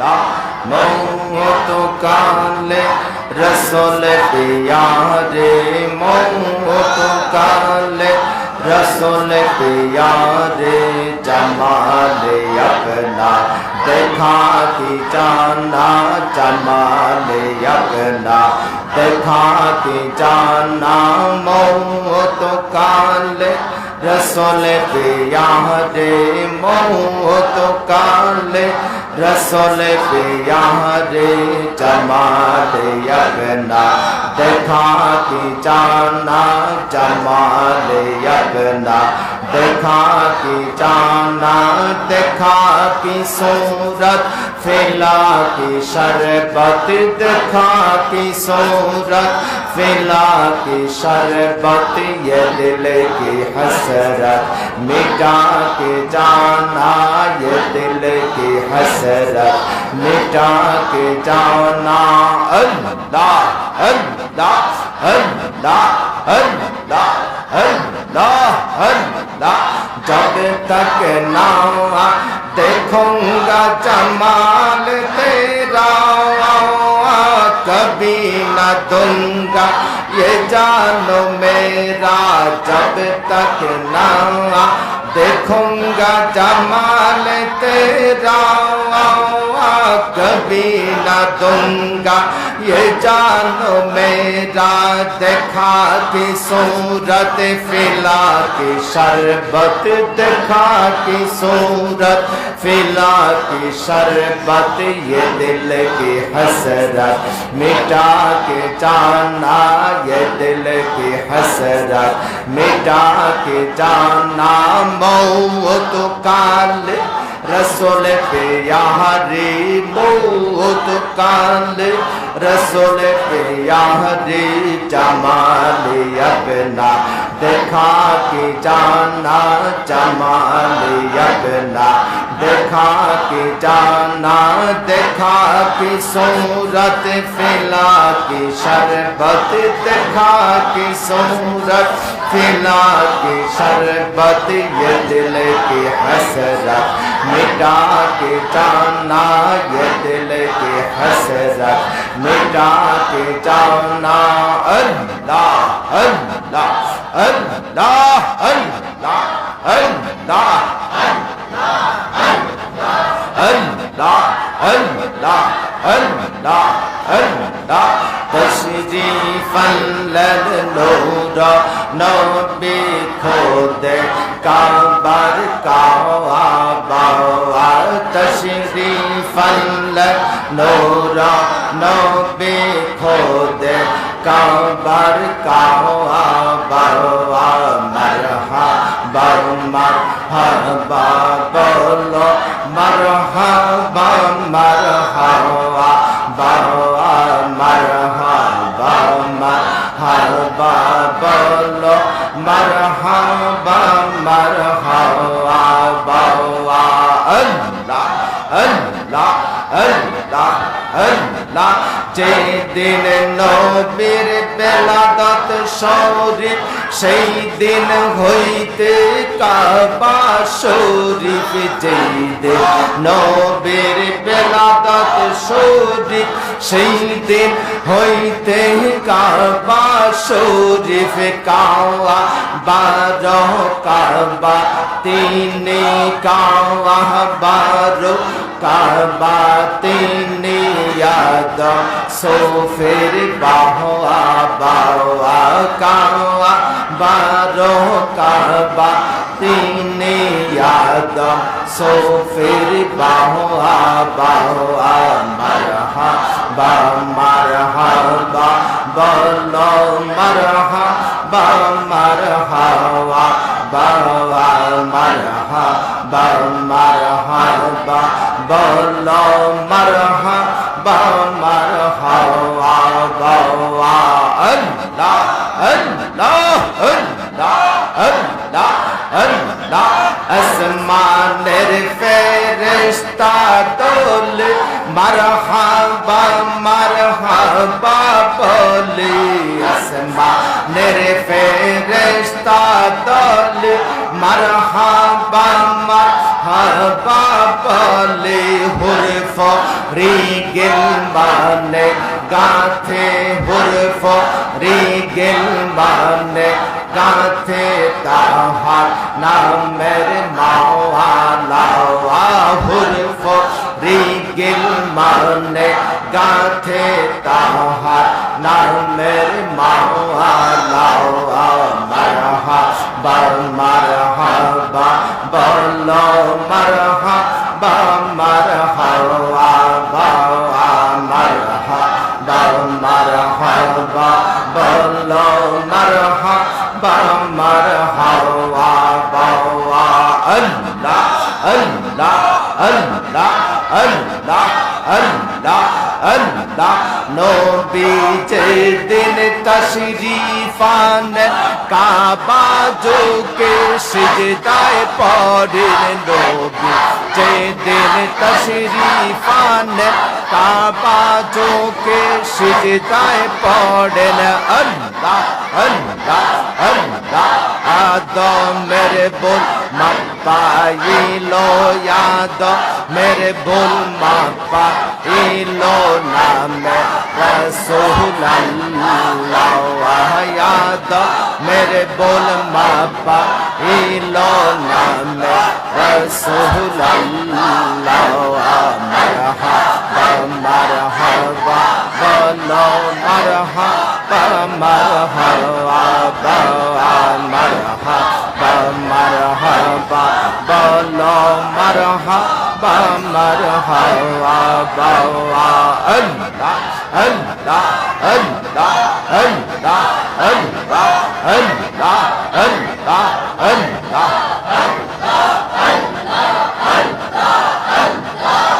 تو کالے رسول پیارے موت تو کالے رسول پیارے جمال اپنا، دیکھا کی جانا، جمال اپنا، دیکھا کی جانا، موت تو کالے رسول پیارے موت تو کالے رسول پیار جماعت یگنا دکھاتی جانا جمال یگنا کی جانا دکھاتی صورت، فیلا کی شربت، دیکھا کی صورت फिला की शरबत ये दिल की हसरत मिटा के जाना ये दिल की हसरत मिटा के जाना अल्लाह अल्लाह अल्लाह अल्लाह अल्लाह अल्लाह जब तक ना देखूंगा जमाल तेरा कभी न दूंगा ये जानो मेरा जब तक ना देखूंगा जमाल तेरा کبھی نہ دوں گا۔ یہ جانو میرا دکھا کی صورت فلا کے شربت دکھا کی صورت فلا کی شربت، یہ دل کی حسرت۔ مٹا کے جانا، یہ دل کی حسرت۔ مٹا کے جانا، موت کال رسول پہ یاری بہت کاند، رسول پہ یاری جمال اپنا، دیکھا کی جانا جمال اپنا، دیکھا کہ جانا जाना देखा की सूरत फिला की शरबत देखा की सूरत फिला की शरबत ये दिल की हसरत मिटा के जाना ये दिल की हसरत मिटा के जाना अल्लाह अल्लाह अल्लाह अल्लाह अल्लाह अल्लाह अल्लाह المدار المدار المدار المدار تشریفا للنورا نبی خود کعبر کعبا تشریفا للنورا نبی خود کعبر کعبا مرحبا মারহাবা বলো মারহাবা মারহাবা বাবা মারহাবা মারহাবা বলো মারহাবা মারহাবা বাবা আল্লাহ আল্লাহ আল্লাহ। আল্লাহ যেদিন নবীর বেলাদত শরীফ সেই দিন হইতে কাবা শরীফ যেদিন নবীর বেলাদত শরীফ, সেই দিন হইতে কাবা শরীফ, কাওয়া বারো, কাবা তিনি, কাওয়া বারো, কাবা তিনি, ইয়াদ, সোফের বাহা বাওয়া কাওয়া বারো, কাবা তিনি, ইয়াদ, সোফের বাহা বাওয়া marhaba marhaba bolo marhaba marhaba bawa marhaba marhaba bolo marhaba marhaba bawa Allah Allah Allah Allah اللہ اسمان فرشتہ دول مرحبا مرحبا بولی۔ اسمان فرشتہ تول، مرحبا مرحبا بولی۔ حرف ری گل بانے گاتے حرف ری گل بانے গাঁথে তাহার নামের মাওয়ালা হুরফ রিগিল মানে গাঁথে তাহার নামের মাওয়ালা মারহা বা মারহা বা বল মারহা বা মারহা বা মারহা বা মারহা বা বলো মারহাবা মারহাবা আল্লাহ আল্লাহ আল্লাহ আল্লাহ আল্লাহ আল্লাহ। নবী যেদিন তশরিফান কাবা যোগে সিজদায় পড়েন, নবী যেদিন তশরিফান কাবা চোখে সিজদায় পড়েন। আল্লাহ আল্লাহ আল্লাহ, আদমের বোল মাপাইল আদ মেরে বোল মাপাইল নামে রসুল আদ মেরে বোল মাপাইল নামে রসুল আল্লাহ marhaba bolo marhaba marhaba marhaba marhaba bolo marhaba marhaba Allah Allah Allah Allah Allah Allah Allah Allah Allah Allah Allah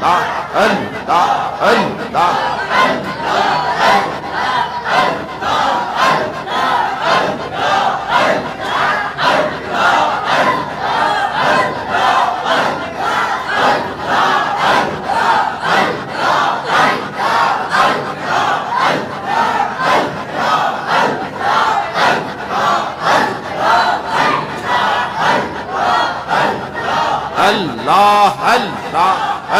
的，嗯的，嗯的，嗯，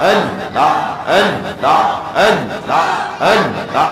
أن لا أن لا